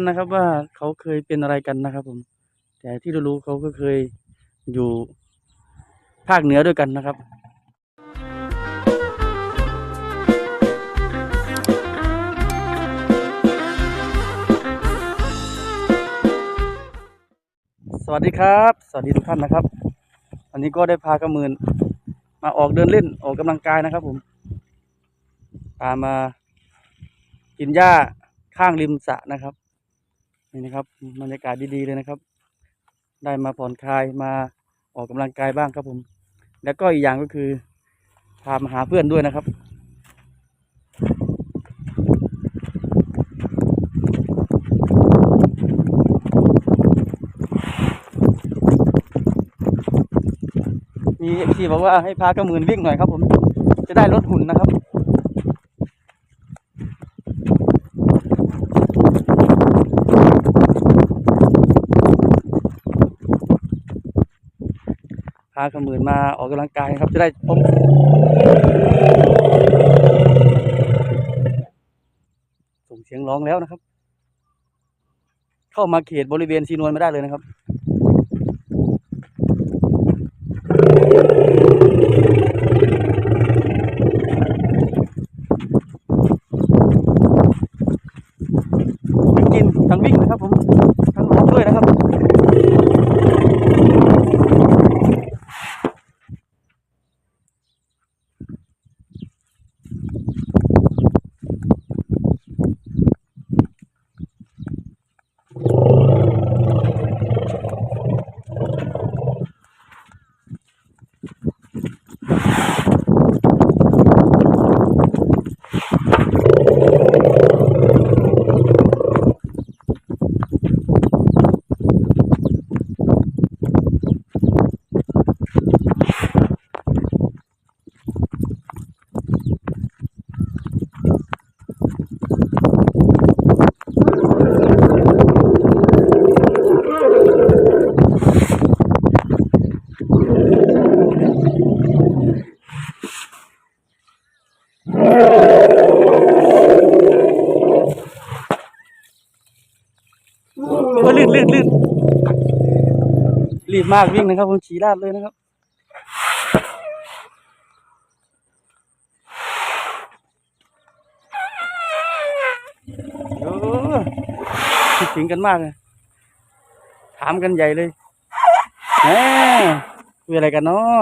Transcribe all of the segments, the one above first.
กันนะครับ ว่าเขาเคยเป็นอะไรกันนะครับ ผม แต่ที่รู้เขาก็เคยอยู่ภาคเหนือด้วยกันนะครับสวัสดีครับ สวัสดีทุกท่านนะครับ วันนี้ก็ได้พากระมืนมาออกเดินเล่นออกกำลังกายนะครับ ผมพามากินหญ้าข้างริมสระนะครับ นี่นะครับบรรยากาศดีๆเลยนะครับ ได้มาผ่อนคลายมาออกกำลังกายบ้างครับผม แล้วก็อีกอย่างก็คือพามาหาเพื่อนด้วยนะครับมีเอฟซีบอกว่าให้พากระมืนวิ่งหน่อยครับผม จะได้ลดหุ่นนะครับากระมืนมาออกกำลังกายครับจะได้ผมส่งเสียงร้องแล้วนะครับ เข้ามาเขตบริเวณซีนวลไม่ได้เลยนะครับ ทั้งกินทั้งวิ่งนะครับผมทั้งหลงด้วยนะครับ โอ้ยลื่นลื่นลื่น รีบมากวิ่งนะครับผมฉีราดเลยนะครับโอ้คิดถึงกันมากเลยถามกันใหญ่เลยแหมคืออะไรกันเนาะ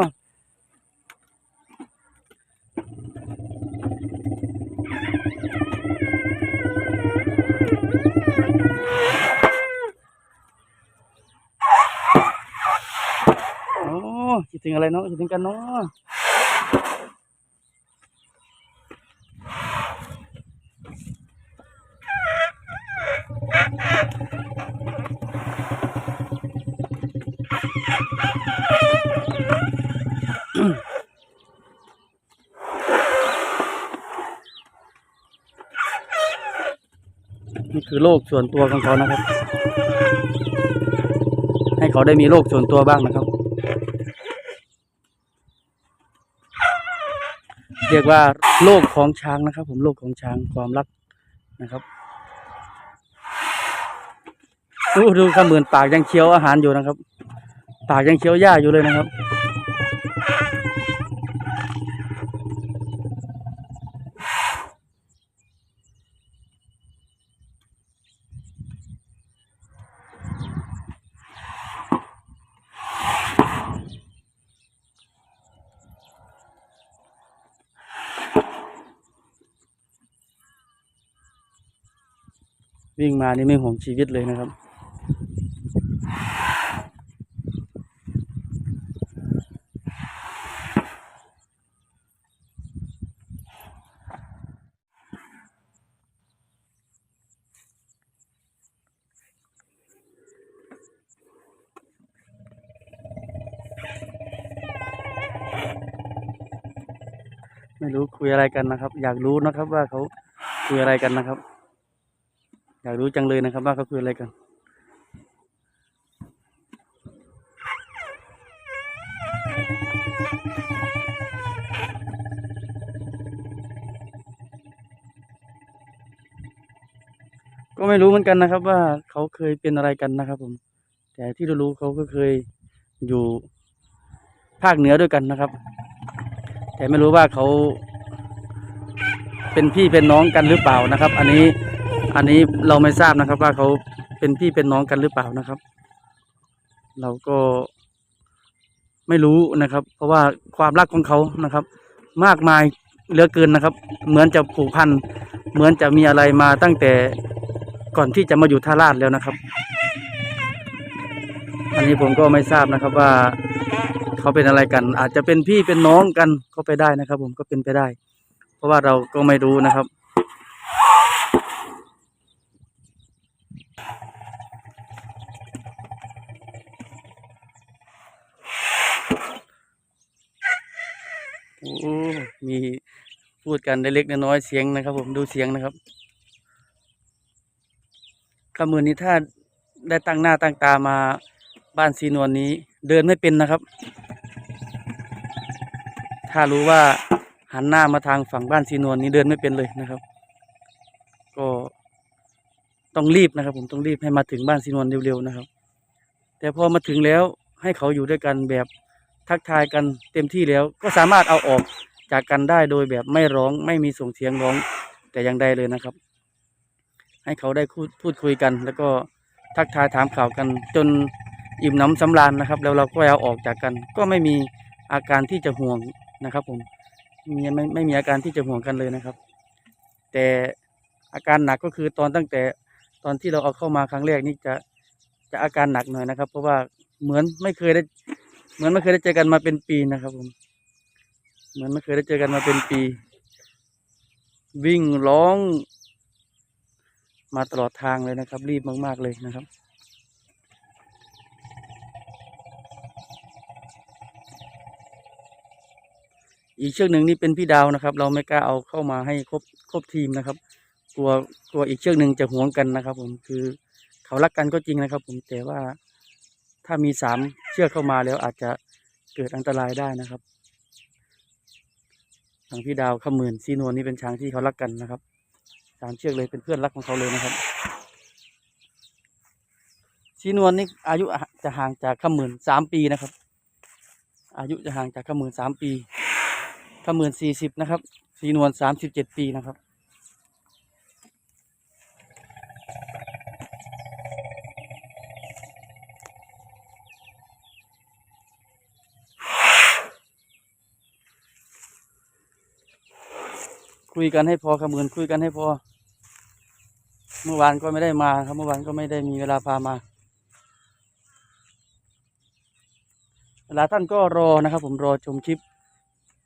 ถึงอะไรเนาะคิดถึงกันเนาะนี่คือโลกส่วนตัวของเขานะครับ ให้เขาได้มีโลกส่วนตัวบ้างนะครับ เรียกว่าโลกของช้างนะครับ ผมโลกของช้างความรักนะครับดูดูขมือนปากยังเคี้ยวอาหารอยู่นะครับ ปากยังเคี้ยวหญ้าอยู่เลยนะครับ วิ่งมานี่ไม่ห่วงชีวิตเลยนะครับ ไม่รู้คุยอะไรกันนะครับ อยากรู้นะครับว่าเขาคุยอะไรกันนะครับ อยากรู้จังเลยนะครับว่าเขาคุยอะไรกัน ก็ไม่รู้เหมือนกันนะครับว่าเขาเคยเป็นอะไรกันนะครับ ผม แต่ที่รู้เขาก็เคยอยู่ภาคเหนือด้วยกันนะครับ แต่ไม่รู้ว่าเขาเป็นพี่เป็นน้องกันหรือเปล่านะครับ อันนี้ อันนี้เราไม่ทราบนะครับว่าเขาเป็นพี่เป็นน้องกันหรือเปล่านะครับ เราก็ไม่รู้นะครับ เพราะว่าความรักของเขานะครับ มากมายเหลือเกินนะครับ เหมือนจะผูกพันเหมือนจะมีอะไรมาตั้งแต่ก่อนที่จะมาอยู่ท่าราชแล้วนะครับ อันนี้ผมก็ไม่ทราบนะครับว่าเขาเป็นอะไรกัน อาจจะเป็นพี่เป็นน้องกันก็ไปได้นะครับ ผมก็เป็นไปได้ เพราะว่าเราก็ไม่รู้นะครับ มีพูดกันเล็กน้อยเสียงนะครับ ผมดูเสียงนะครับขมือนี้ถ้าได้ตั้งหน้าตั้งตามาบ้านซีนวลนี้ เดินไม่เป็นนะครับ ถ้ารู้ว่าหันหน้ามาทางฝั่งบ้านซีนวลนี้เดินไม่เป็นเลยนะครับ ก็ต้องรีบนะครับ ผมต้องรีบให้มาถึงบ้านซีนวลเร็วๆนะครับ แต่พอมาถึงแล้วให้เขาอยู่ด้วยกันแบบ ทักทายกันเต็มที่แล้ว ก็สามารถเอาออกจากกันได้โดยแบบไม่ร้องไม่มีส่งเสียงร้องแต่อย่างใดเลยนะครับ ให้เขาได้พูดพูดคุยกัน แล้วก็ทักทายถามข่าวกันจนอิ่มหน้ำสำราญนะครับ แล้วเราก็เอาออกจากกัน ก็ไม่มีอาการที่จะห่วงนะครับ ผมมีไม่ไม่มีอาการที่จะห่วงกันเลยนะครับ แต่อาการหนักก็คือตอนตั้งแต่ตอนที่เราเอาเข้ามาครั้งแรกนี่จะจะอาการหนักหน่อยนะครับ เพราะว่าเหมือนไม่เคยได้ เหมือนไม่เคยได้เจอกันมาเป็นปีนะครับผม เหมือนไม่เคยได้เจอกันมาเป็นปี วิ่งร้อง มาตลอดทางเลยนะครับ รีบมาก ๆ เลยนะครับอีกเชือกหนึ่งนี่เป็นพี่ดาวนะครับ เราไม่กล้าเอาเข้ามาให้ครบครบทีมนะครับกลัวกลัวอีกเชือกหนึ่งจะหวงกันนะครับ ผมคือเขารักกันก็จริงนะครับ ผมแต่ว่า ถ้ามีสามเชือกเข้ามาแล้วอาจจะเกิดอันตรายได้นะครับทางพี่ดาวขมื่นซีนวลนี่เป็นช้างที่เขารักกันนะครับสามเชือกเลยเป็นเพื่อนรักของเขาเลยนะครับซีนวลนี่อายุจะห่างจากขมื่นสามปีนะครับ อายุจะห่างจากขมื่นสามปีขมื่นสี่สิบนะครับซีนวลสามสิบเจ็ดปีนะครับ คุยกันให้พอขมือนคุยกันให้พอ เมื่อวานก็ไม่ได้มาครับเมื่อวานก็ไม่ได้มีเวลาพามาเวลาท่านก็รอนะครับ ผมรอชมคลิป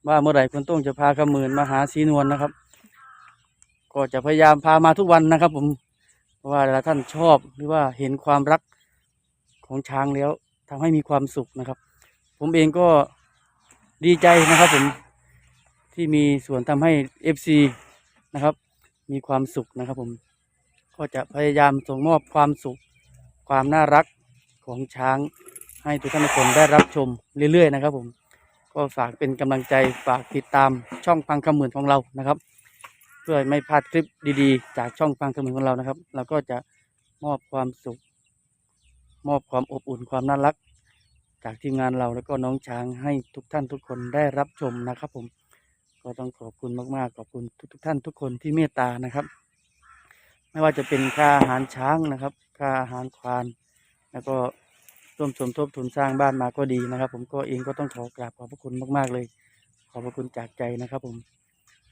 ว่าเมื่อไหร่คุณต้องจะพาขมือนมาหาสีนวลนะครับ ก็จะพยายามพามาทุกวันนะครับ ผมเพราะว่าเวลาท่านชอบหรือว่าเห็นความรักของช้างแล้วทำให้มีความสุขนะครับ ผมเองก็ดีใจนะครับผม ที่มีส่วนทำให้ FC นะครับ มีความสุขนะครับผม ก็จะพยายามส่งมอบความสุข ความน่ารักของช้างให้ทุกท่านทุกคนได้รับชมเรื่อยๆนะครับ ผม ก็ฝากเป็นกำลังใจฝากติดตามช่องฟังคำหมื่นของเรานะครับ เพื่อไม่พลาดคลิปดีๆ จากช่องฟังคำหมื่นของเรานะครับ เราก็จะมอบความสุข มอบความอบอุ่นความน่ารัก จากทีมงานเราแล้วก็น้องช้างให้ทุกท่านทุกคนได้รับชมนะครับผม ก็ต้องขอบคุณมากๆ ขอบคุณทุกๆท่านทุกคนที่เมตตานะครับ ไม่ว่าจะเป็นค่าอาหารช้างนะครับ ค่าอาหารควาน แล้วก็ร่วมสมทบทุนสร้างบ้านมาก็ดีนะครับ ผมก็เองก็ต้องขอกราบขอบพระคุณมาก ๆ เลย ขอบพระคุณจากใจนะครับ ผม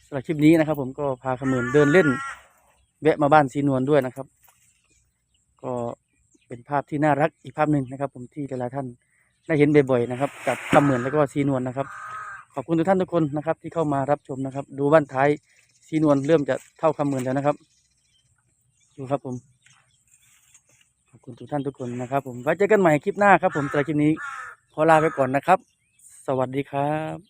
สำหรับคลิปนี้นะครับ ผมก็พาขมือนเดินเล่น แวะมาบ้านสีนวลด้วยนะครับ ก็เป็นภาพที่น่ารักอีกภาพหนึ่งนะครับ ผมที่หลายๆท่านได้เห็นบ่อยๆนะครับ กับขมือนแล้วก็สีนวลนะครับ ขอบคุณทุกท่านทุกคนนะครับ ที่เข้ามารับชมนะครับ ดูบ้านท้ายสีนวลเริ่มจะเท่าคำเหมือนแล้วนะครับ ดูครับผมขอบคุณทุกท่านทุกคนนะครับ ผมไว้เจอกันใหม่คลิปหน้าครับ ผมแต่คลิปนี้ขอลาไปก่อนนะครับ สวัสดีครับ